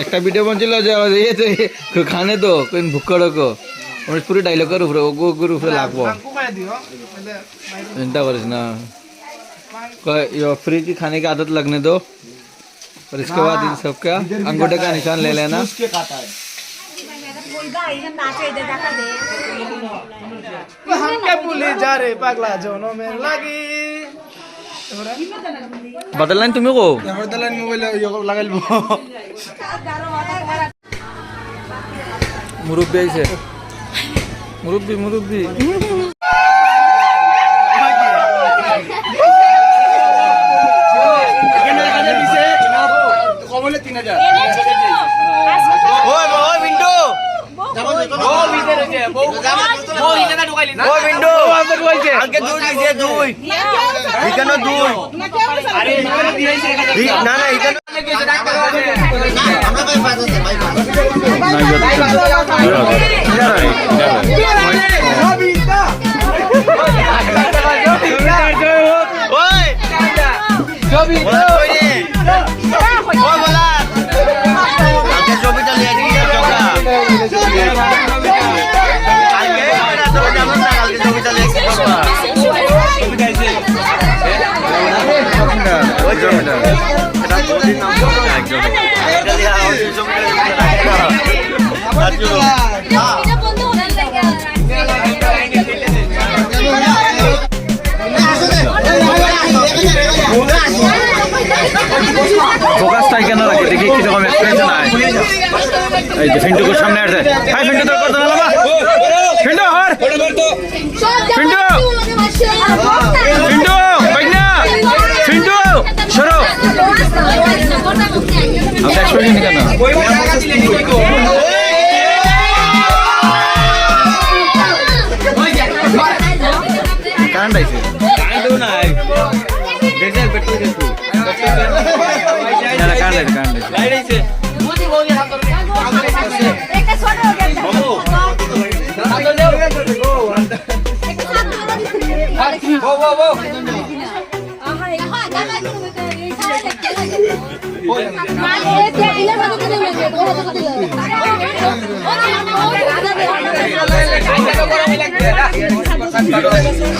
एक वीडियो बन चलो जाओ ये तो खाने दो कोई भुक्कड़ को और पूरी डायलॉग कर ऊपर गो गुरु लाख बो इंटा वर्ष ना कोई यो फ्रिज की खाने की आदत लगने दो और इसके बाद इन सब क्या अंगूठे का निशान ले लेना हम क्या बोले जा रे पगला जोनों में लगी বাদার লাইন তুমি কো? বাদার লাইন মোবাইল লাগাইব মুরব্বি আইছে। মুরব্বি মুরব্বি। কমলে তিন হাজার। ওই विंडो আগে দুই দিছে দুই এখানে দুই ই- না না এখানে ওই বলা কই রে ওই ফোকাসটাই কেন রাখে দেখি কীরকম এক্সপিরিয়েন্স নাই এই যে ফিন্টুকুর সামনে আসছে হাই ফিন্টু তোর কথা না ফিন্টু হর ফিন্টু ফিন্টু কেন কারেন্ট আইছে? কারেন্ট আইছে Gracias.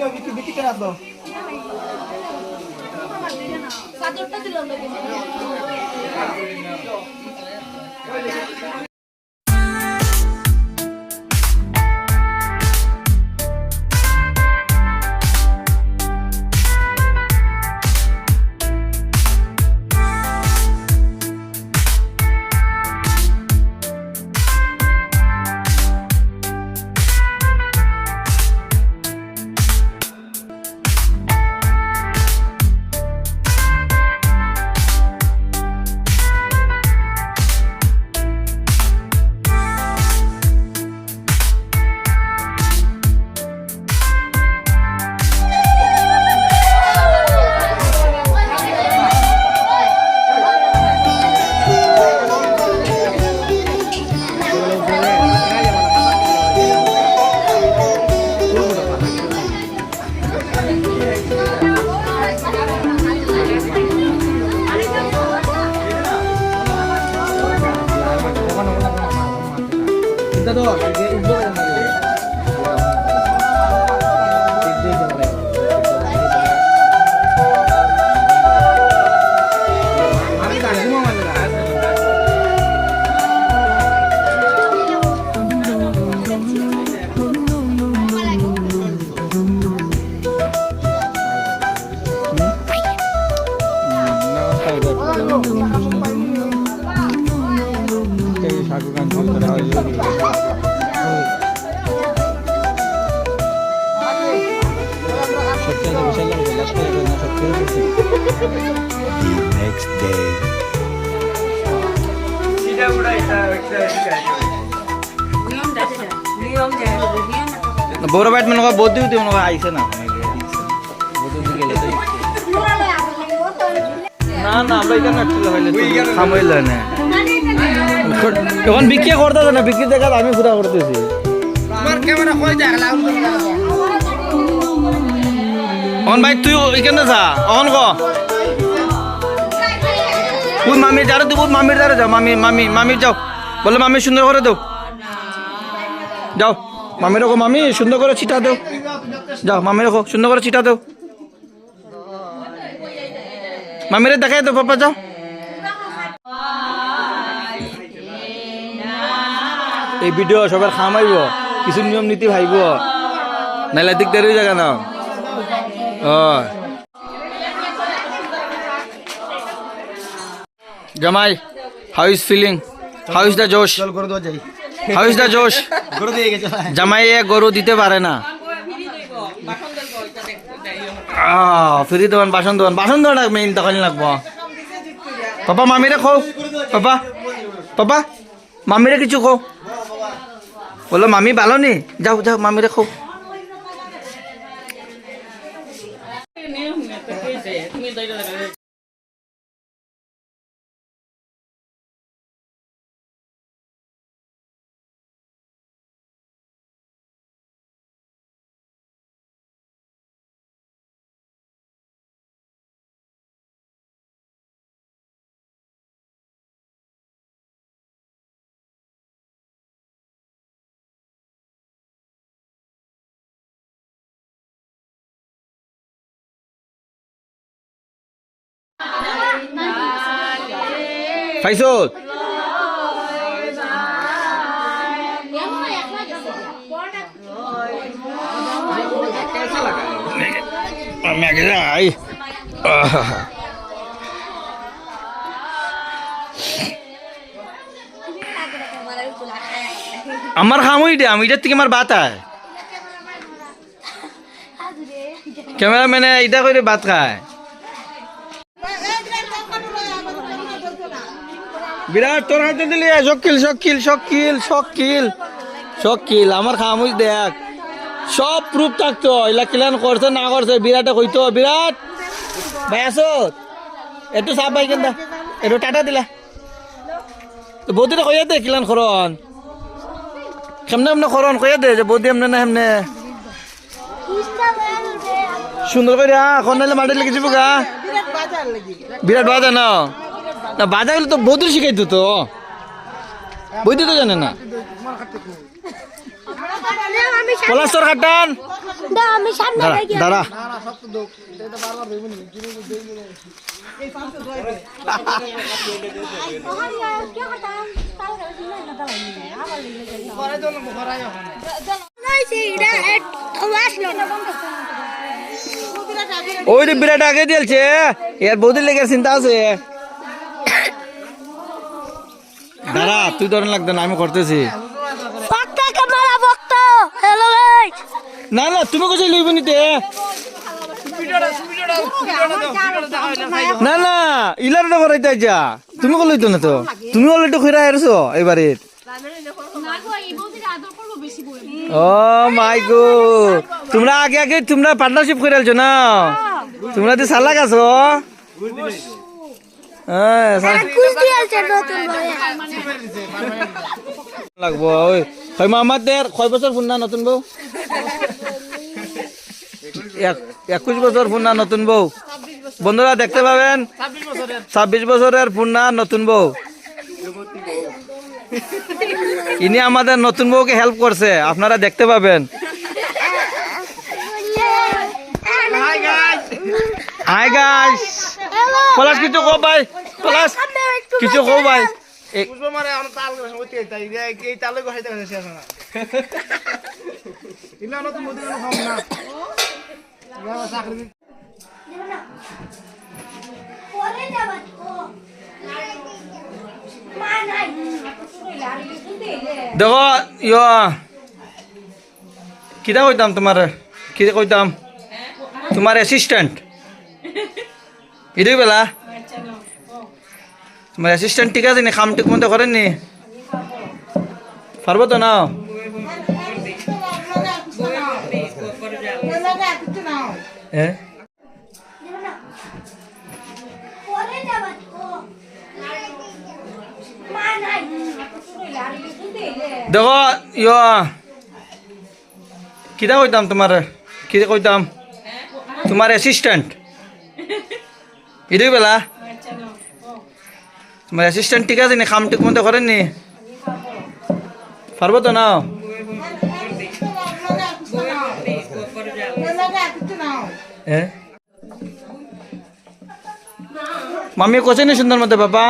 লাইট আইছে বিক্রি করে ভালো চাদরটা next day. বড় ব্যাট মনে হয় বৌদ্ধ দিতে মনে আইসে না না না, আমরা এখানে একটু হইলে সামইল না এখন বিক্রি করতেছে না বিক্রি দেখা আমি পুরা করতেছি। অন ভাই তুই এখানে যা অন ক। ওই মামির দ্বারা দেবো মামির দ্বারা যাও মামি মামি মামির যাও। বলে মামি সুন্দর করে দাও। যাও মামি রাখো মামি সুন্দর করে ছিটা দেও। যাও মামি রাখো সুন্দর করে ছিটা দাও। মামিরে দেখাই দাও পাপা যাও। এই ভিডিও সবার খাম আইব কিছু নিয়ম নীতি ভাইব। নাইলে দিকদার হয়ে জায়গা না জামাই how is feeling how is the জোশ দেওয়া হাউ ইজ দ্য জোশ জামাই এ গরু দিতে পারে না। ফ্রি দেবেন বাসন দেবেন বাসন দেওয়াটা মেইন তখন লাগবো। পাপা মামিরে খো পাপা পাপা মামিরে কিছু খো বলো মামি ভালো নি? যাও যাও মামিরে খো ফাইসত ম্যাগে যাই আমার খাম ওইটা আমি এটার থেকে আমার বাত আয় ক্যামেরাম্যানে এটা করে ভাত খায় বিরাট তোর হাতে দিলি? শকিল শকিল শকিল শকিল শকিল আমার খামুই দেখ। সব প্রুফ থাকতো এলা কিলান করছে না করছে বিরাটে কইতো বিরাট ভাই আসো। একটু সাপ ভাই কেন একটু টাটা দিলা। তো বৌদিটা কইয়া দে কিলান খরন কেমনে এমনে খরন কইয়া দে যে বৌদি এমনে না এমনে সুন্দর করে এখন নাহলে মাটি লেগে যাব গা। বিরাট বাজার না না গেলে তো বৌদ্ধ শিখাইতো তো বৈদ্য তো জানে না? পলাস্তর খাটান। দাঁড়া ওই বিরাট আগে দিয়েছে, এর বৌদির লেগে চিন্তা আছে? দাঁড়া তুই ধরেন লাগতো না আমি করতেছি। না না তুমি কোথায় লইব নিতে না না ইলার তো করাইতে যা। তুমি কো লইতো না তো? তুমি অলরেডি কইরা আইরছো এবারে। ও মাই গো তোমরা আগে আগে তোমরা পার্টনারশিপ করে আলছো না? তোমরা তো সালাক আছো? হ্যাঁ লাগবো ওই। হয় মামাদের কয় বছর ফোন না নতুন বউ? এক- একুশ বছর ফোন না নতুন বউ। বন্ধুরা দেখতে পাবেন? ছাব্বিশ বছরের ফোন না নতুন বউ। ইনি আমাদের নতুন বউকে হেল্প করছে আপনারা দেখতে পাবেন। হাই গাইস পলাশ কিছু কো ভাই? পলাশ কিছু কো ভাই? এ- বুঝব আমার তাল করে ওই তাই এই তালে গোসাইতে গেছে শেষ না। ইনা নতুন মধ্যে খাম না। চাকরি মা নাই। দেখো ইয় কিটা কইতাম তোমার? কি কইতাম? তোমার অ্যাসিস্ট্যান্ট ইদুই বেলা? তোমার অ্যাসিস্ট্যান্ট ঠিক আছে নি? কাম ঠিক মতো করেন নি? পারব তো না? দেখো, ইয় কিটা কইতাম তোমার? কি কইতাম? তোমার অ্যাসিস্ট্যান্ট তোমার অ্যাসিস্ট্যান্ট ঠিক আছে নি? কাম ঠিক মতো নি? তো না মামি কোচে নি সুন্দর মতো, বাবা?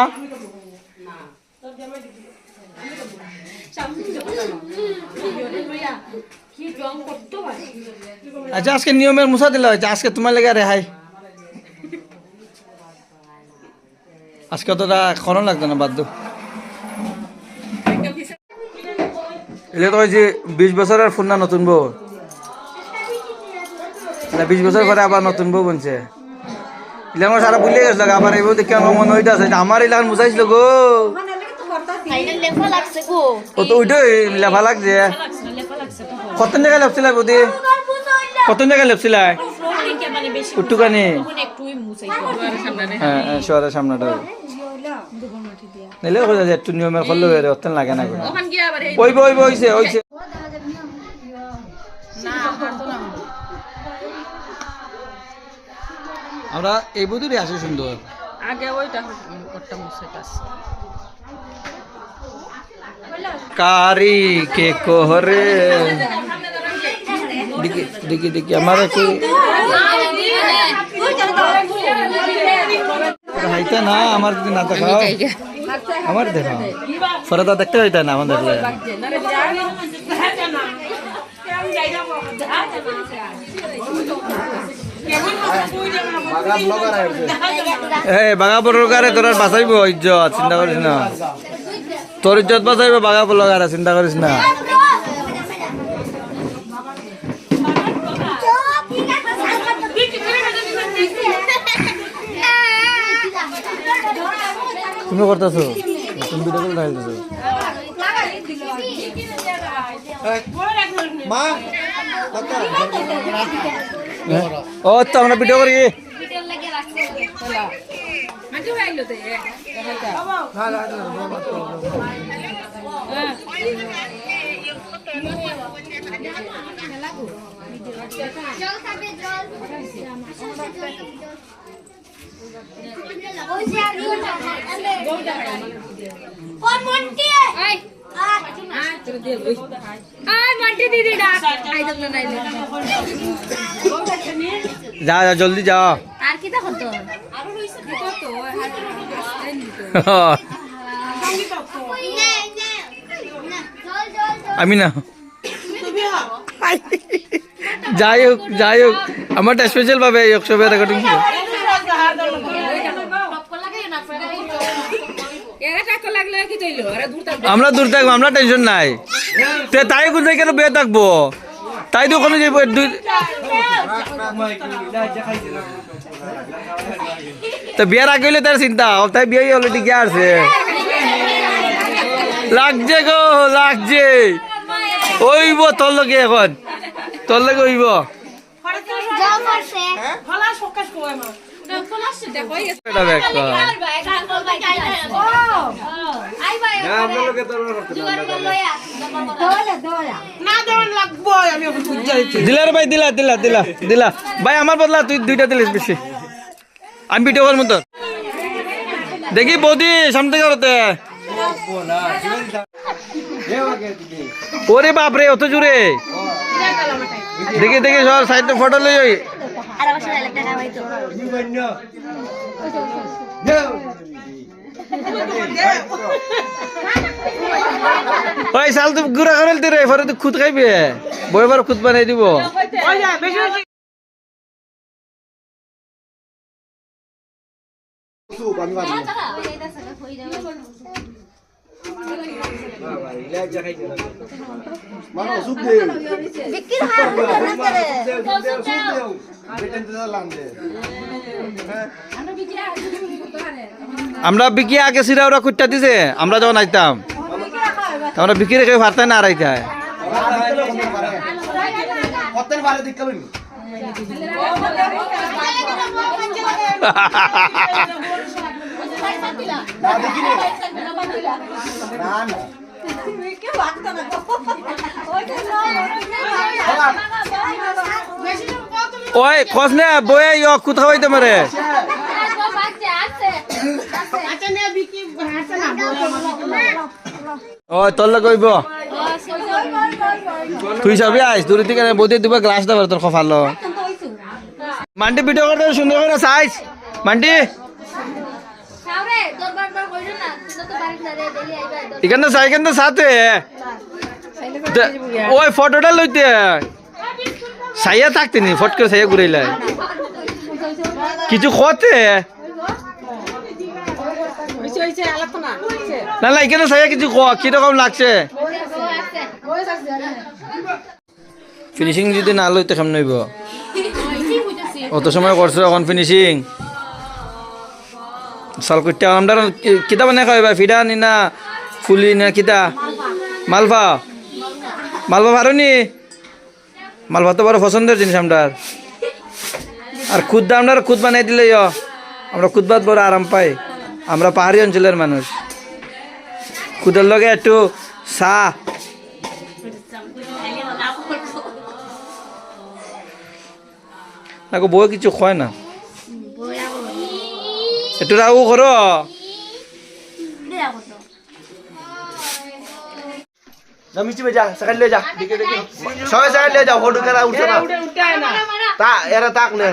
আচ্ছা আজকে নিয়মের মুসা দিলা হয়েছে, আজকে তোমার লেগে রেহাই। আজকে অতটা খরণ লাগতো না বাধ্য এলে তো ওই যে বিশ বছরের ফোন না নতুন বউ? বিশ বছর পরে আবার নতুন বউ বনছে। ইলে আমার সারা ভুলে গেছিল আবার এই বউ দেখে আমার মনে হইতাছে যে আমার লাগান মুসাইছিল গো। ও তো ওইটাই লেফা লাগছে। কত জায়গায় লেপছিল বৌদি? কত জায়গায় লেপছিল একটুখানি হ্যাঁ শহরের সামনেটা নিলে হয়ে যায় একটু নিয়মের করলে অত্যন্ত লাগে না কোনো। ওই বই বইছে ওইছে আমরা এই বুধুরই আসি সুন্দর আগে ওইটা করতাম সেটা কারি কে কোহরে দেখি দেখি আমার একটু হাইতা না আমার যদি না দেখাও আমার দেখাও। ফরাদা দেখতে হইতা না আমাদের এই বাঘা পলকারে তোর বাঁচাইব ইজ্জত চিন্তা করিস না। তোর ইজ্জত বাঁচাইব বাঘা পলকারে চিন্তা করিস না। তুমি করতেছো? তুমি ভিডিও করে দেখাইতেছো ও তো আমরা ভিডিও করি। মন্টি আই যা যা জলদি যা। আমি না। যাই হোক যাই হোক। আমারটা স্পেশাল ভাবে রেকর্ডিং আমরা দূর থাকব আমরা টেনশন নাই। তে তাই কোথায় কেন বেয়ে থাকব? তাই তো ওখানে তো বিয়ার আগে হইলে তার চিন্তা তাই বিয়ে অলরেডি গিয়ে আছে। লাগছে গো লাগছে। ওইব তোর লগে এখন। তোর লগে ওইব আই ভাই, দোলা দোলা, দিলা দিলা। ভাই, আমার বদলা তুই দুইটা দিলিস বেশি। আমি ভিডিও মতো। দেখি বৌদি, সামনে থেকে ওরে বাপ রে অত জুড়ে দেখি দেখি, সর, সাইড ফটো লই আর আমার সাথে দেখা হইতো ওই সাল তো গুড়া করে দিরে এবারে তো খুদ খাইবে। বই এবার খুদ বানাই দিব। বিক্রি হয় না করে আমরা বিকি আগে সিরা ওরা কুটটা দিছে। আমরা যখন আইতাম আমরা বিকি রেখে ভারতাই না দিক কলনি না দেখি নি। না না। ওই খোঁজ নে বয়ে ইয় কুত খাওয়াইতে মারে ওই তোর লগে কইব তুই সবই আইস। দূরে থেকে বৌদি দুবার গ্লাস দেবার তোর খফালো মান্টি ভিডিও করতে সুন্দর করে সাইজ মান্টি। এখানে তো সাইকেল তো সাথে। ওই ফটোটা লইতে সাইয়া থাকতে নি ফট করে সাইয়া ঘুরাইলাই কিছু খতে না না এখানে সাইয়া কিছু খ কীরকম লাগছে? ফিনিশিং যদি না লইতে কেমন হইব? অত সময় করছ এখন ফিনিশিং সাল করতে আমরা কিতা বানাই খাওয়াইবা ফিডা নি না ফুলি না কিতা? মালভা মালভা পারো নি? মালভা তো বড় পছন্দের জিনিস আমরা আর খুদ আমরা খুদ বানাই দিলে আমরা খুদবাদ বড় আরাম পাই। আমরা পাহাড়ি অঞ্চলের মানুষ। খুদের লগে একটু চা। না বউ কিছু খয় না। একটু রাগু করো না মিষ্টি যা সাকাল লিয়ে যা দেখে দেখে সবাই সাকাল লিয়ে যাও ফটো খেলা উঠছে না তা এরা তাক নে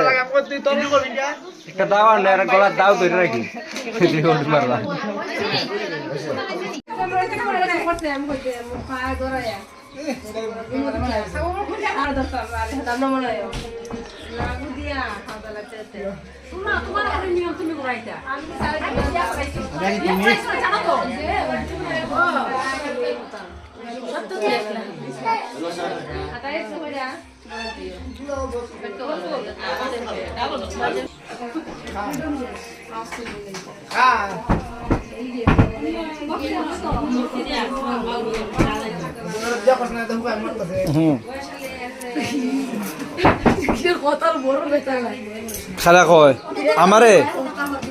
একটা দাও আর এরা গলার দাও ধরে রাখি ফটো মারবা হুম। খালা কয় আমারে?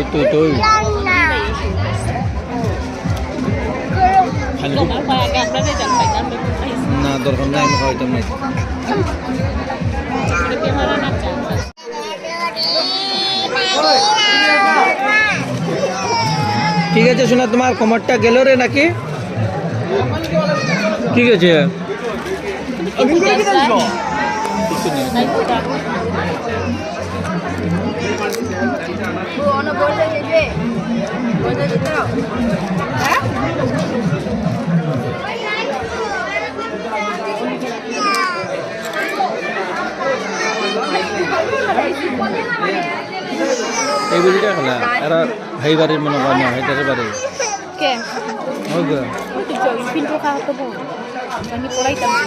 ওই তো তো না দরকার নাই আমি খাওয়াইতাম না ঠিক আছে শোনা তোমার কোমরটা গেল রে নাকি ঠিক আছে এই বুঝিটা খেলা এরা ভাই বাড়ির মনে হয় না হাইটারের বাড়ি। কে? ওই পিন্টু খাওয়া তো আমি পড়াইতাম।